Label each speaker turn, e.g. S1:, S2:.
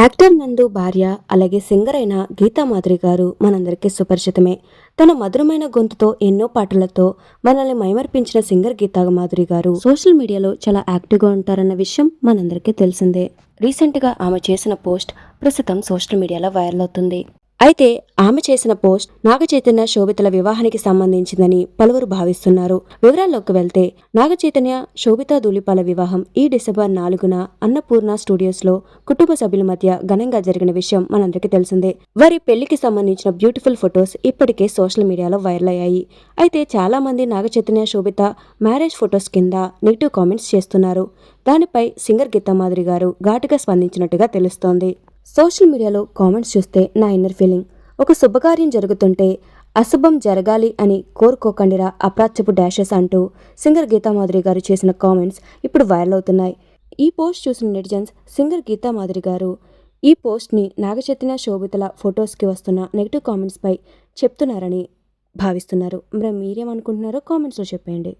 S1: Actor నందు భార్య అలాగే సింగర్ అయిన గీతా మాధురి గారు మనందరికీ సుపరిచితమే. తన మధురమైన గొంతుతో ఎన్నో పాటలతో మనల్ని మైమర్పించిన సింగర్ గీతా మాధురి గారు సోషల్ మీడియాలో చాలా యాక్టివ్గా ఉంటారన్న విషయం మనందరికీ తెలిసిందే. రీసెంట్గా ఆమె చేసిన పోస్ట్ ప్రస్తుతం సోషల్ మీడియాలో వైరల్ అవుతుంది. అయితే ఆమె చేసిన పోస్ట్ నాగచైతన్య శోభితల వివాహానికి సంబంధించిందని పలువురు భావిస్తున్నారు. వివరాల్లోకి వెళ్తే నాగచైతన్య శోభిత శోభితా ధూళిపాల వివాహం ఈ డిసెంబర్ నాలుగున అన్నపూర్ణ స్టూడియోస్లో కుటుంబ సభ్యుల మధ్య ఘనంగా జరిగిన విషయం మనందరికీ తెలిసిందే. వారి పెళ్ళికి సంబంధించిన బ్యూటిఫుల్ ఫొటోస్ ఇప్పటికే సోషల్ మీడియాలో వైరల్ అయ్యాయి. అయితే చాలా మంది నాగచైతన్య శోభిత మ్యారేజ్ ఫొటోస్ కింద నెగిటివ్ కామెంట్స్ చేస్తున్నారు. దానిపై సింగర్ గీతా మాధురి గారు ఘాటుగా స్పందించినట్టుగా తెలుస్తోంది. సోషల్ మీడియాలో కామెంట్స్ చూస్తే నా ఇన్నర్ ఫీలింగ్. ఒక శుభకార్యం జరుగుతుంటే అశుభం జరగాలి అని కోరుకోకండిరా అప్రాచ్యపు డాషెస్ అంటూ సింగర్ గీతామాధురి గారు చేసిన కామెంట్స్ ఇప్పుడు వైరల్ అవుతున్నాయి. ఈ పోస్ట్ చూసిన నెటిజన్స్ సింగర్ గీతామాధురి గారు ఈ పోస్ట్ని నాగచైతన్య శోభితల ఫొటోస్కి వస్తున్న నెగిటివ్ కామెంట్స్పై చెప్తున్నారని భావిస్తున్నారు. మరి మీరేమనుకుంటున్నారో కామెంట్స్లో చెప్పండి